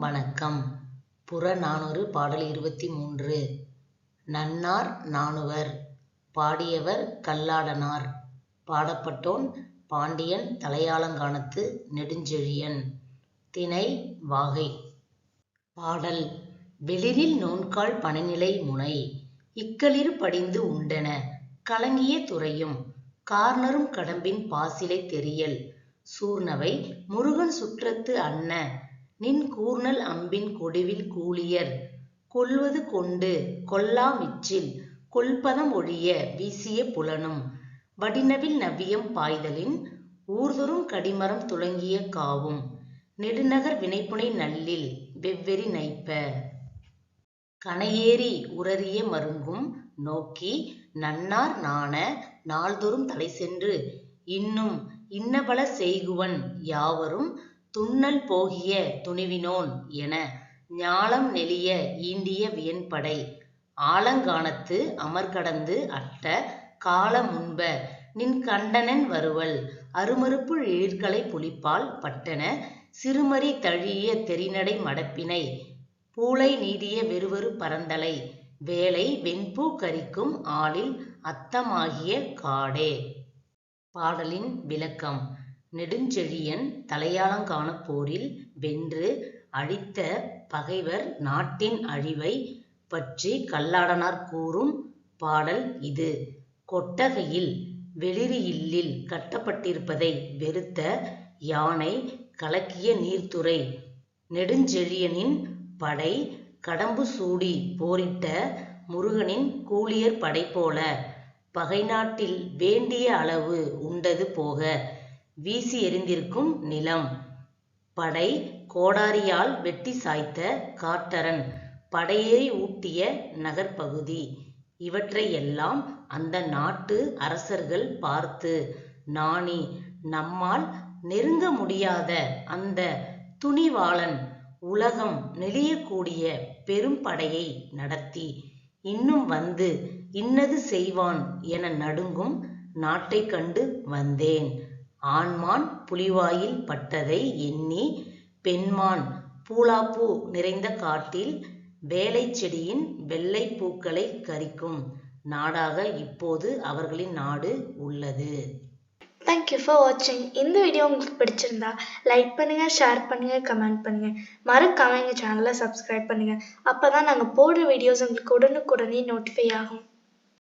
வணக்கம். புறநானூறு பாடல் இருபத்தி மூன்று. நன்னார் நாணுவர். பாடியவர் கல்லாடனார். பாடப்பட்டோன் பாண்டியன் தலையாலங்கானத்து நெடுஞ்செழியன். திணை வாகை. பாடல். வெளிரில் நோன்கால் பனைநிலை முனை. இக்களிரு படிந்து உண்டென கலங்கிய துறையும். கார்னரும் கடம்பின் பாசிலை தெரியல். சூர்ணவை முருகன் சுற்றத்து அன்ன நின் கூர்நல் அம்பின் கொடுவில் கூலியர். கொல்வது கொண்டு கொல்லா விச்சில் கொல்பதம் ஒழிய வீசிய புலனும். வடிநவில் நவ்வியம் பாய்தலின் ஊர்தொறும் கடிமரம் துலங்கிய காவும். நெடுநகர் வினைப்புனை நல்லில் வெவ்வெறி நைப்ப. கணையேறி உரறிய மருங்கும் நோக்கி நன்னார் நாண நாள்தொறும் தலைசென்று. இன்னும் இன்னபல செய்குவன் யாவரும் துன்னல் போகிய துணிவினோன் என ஞாலம் நெளிய ஈண்டிய வியன்படை. ஆலங்கானத்து அமர்கடந்து அட்ட கால முன்ப நின் கண்டனன் வருவல் அருமருப்பு எழிற்கலை புலிப்பால் பட்டன சிறுமறி தழிய தெரிநடை மடப்பினை. பூளை நீடிய வெறுவெறு பரந்தலை. வேலை வெண்பூ கரிக்கும் ஆளில் அத்தமாகிய காடே. பாடலின் விளக்கம். நெடுஞ்செழியன் தலையாலங்கானப் போரில் வென்று அழித்த பகைவர் நாட்டின் அழிவை பற்றி கல்லாடனார் கூறும் பாடல் இது. கொட்டகையில் வெளிறியில்லில் கட்டப்பட்டிருப்பதை வெறுத்த யானை கலக்கிய நீர்த்துறை. நெடுஞ்செழியனின் படை கடம்பு சூடி போரிட்ட முருகனின் கூலியர் படை போல பகைநாட்டில் வேண்டிய அளவு உண்டது போக வீசி எறிந்திருக்கும் நிலம். படை கோடாரியால் வெட்டி சாய்த்த காட்டரன். படையேறி ஊட்டிய நகர்ப்பகுதி. இவற்றையெல்லாம் அந்த நாட்டு அரசர்கள் பார்த்து நாணி நம்மால் நெருங்க முடியாத அந்த துணிவாளன் உலகம் நெளியக்கூடிய பெரும் படையை நடத்தி இன்னும் வந்து இன்னது செய்வான் என நடுங்கும் நாட்டை கண்டு வந்தேன். ஆண்மான் புலிவாயில் பட்டதை எண்ணி பெண்மான் பூளாப்பூ நிறைந்த காட்டில் வேலைச் செடியின் வெள்ளைப் பூக்களைக் கரிக்கும் நாடாக இப்போது அவர்களின் நாடு உள்ளது. தேங்க்யூ ஃபார் வாட்சிங் இந்த வீடியோ உங்களுக்கு பிடிச்சிருந்தா லைக் பண்ணுங்க ஷேர் பண்ணுங்க கமெண்ட் பண்ணுங்க. மறக்காம எங்கள் சேனலை சப்ஸ்கிரைப் பண்ணுங்க. அப்பதான் நாங்கள் போடுற வீடியோஸ் உங்களுக்கு உடனுக்குடனே நோட்டிஃபை ஆகும்.